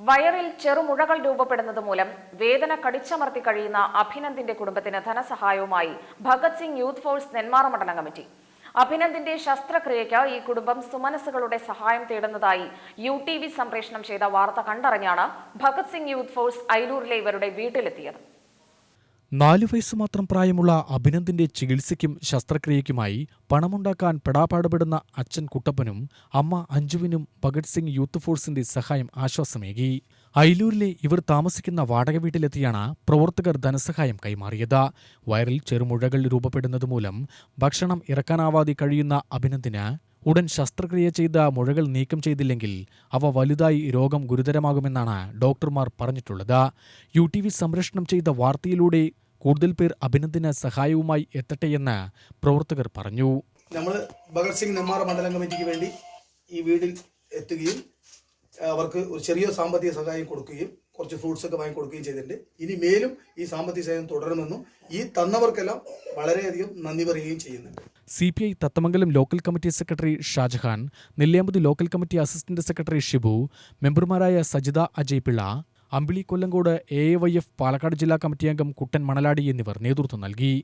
വയറിൽ ചെറുമുഴകൾ രൂപപ്പെടുന്നത് മൂലം വേദന കടിച്ചമർത്തി കഴിയുന്ന അഭിനന്ദിന്റെ കുടുംബത്തിന് ധനസഹായവുമായി ഭഗത് സിംഗ് യൂത്ത് ഫോഴ്സ് നെന്മാറ മണ്ഡലം കമ്മിറ്റി. അഭിനന്ദിന്റെ ശസ്ത്രക്രിയയ്ക്ക് ഈ കുടുംബം സുമനസ്സുകളുടെ സഹായം തേടുന്നതായി യു ടി വി സംപ്രേഷണം ചെയ്ത വാർത്ത കണ്ടറിഞ്ഞാണ് ഭഗത് സിംഗ് യൂത്ത് ഫോഴ്സ് ഐലൂരിലെ ഇവരുടെ വീട്ടിലെത്തിയത്. നാലു വയസ്സ് മാത്രം പ്രായമുള്ള അഭിനന്ദിന്റെ ചികിത്സയ്ക്കും ശസ്ത്രക്രിയയ്ക്കുമായി പണമുണ്ടാക്കാൻ പെടാപാടുപെടുന്ന അച്ഛൻ കുട്ടപ്പനും അമ്മ അഞ്ജുവിനും ഭഗത് സിംഗ് യൂത്ത് ഫോഴ്സിന്റെ സഹായം ആശ്വാസമേകി. അയിലൂരിലെ ഇവർ താമസിക്കുന്ന വാടക വീട്ടിലെത്തിയാണ് പ്രവർത്തകർ ധനസഹായം കൈമാറിയത്. വയറിൽ ചെറുമുഴകൾ രൂപപ്പെടുന്നതുമൂലം ഭക്ഷണം ഇറക്കാനാവാതെ കഴിയുന്ന അഭിനന്ദിന് ഉടൻ ശസ്ത്രക്രിയ ചെയ്ത മുഴകൾ നീക്കം ചെയ്തില്ലെങ്കിൽ അവ വലുതായി രോഗം ഗുരുതരമാകുമെന്നാണ് ഡോക്ടർമാർ പറഞ്ഞിട്ടുള്ളത്. യു ടി വി സംരക്ഷണം ചെയ്ത വാർത്തയിലൂടെ കൂടുതൽ പേർ അഭിനന്ദിന് സഹായവുമായി എത്തട്ടെയെന്ന് പ്രവർത്തകർ പറഞ്ഞു. നമ്മൾ ഭഗത് സിംഗ് നെന്മാറ മണ്ഡലം കമ്മിറ്റിക്ക് വേണ്ടി ഈ വീടിൽ എത്തുകയും അവർക്ക് ഒരു ചെറിയ സാമ്പത്തിക സഹായം കൊടുക്കുകയും കുറച്ച് ഫ്രൂട്ട്സ് ഒക്കെ വാങ്ങി കൊടുക്കുകയും ചെയ്തിട്ടുണ്ട്. ഇനി മേലും ഈ സാമ്പത്തിക സഹായം തുടരുമെന്നും ഈ തന്നവർക്കെല്ലാം വളരെയധികം നന്ദി പറയുകയും ചെയ്യുന്നുണ്ട്. C P I Tathamangalam local committee secretary Shajahan Nelliyampathy local committee assistant secretary Shibu മെമ്പർമാരായ Sajitha Ajay Pillai Ambili Kollengode A Y F Palakkad ജില്ലാ കമ്മിറ്റി അംഗം കുട്ടൻ മണലാടി എന്നിവർ നേതൃത്വം നൽകി.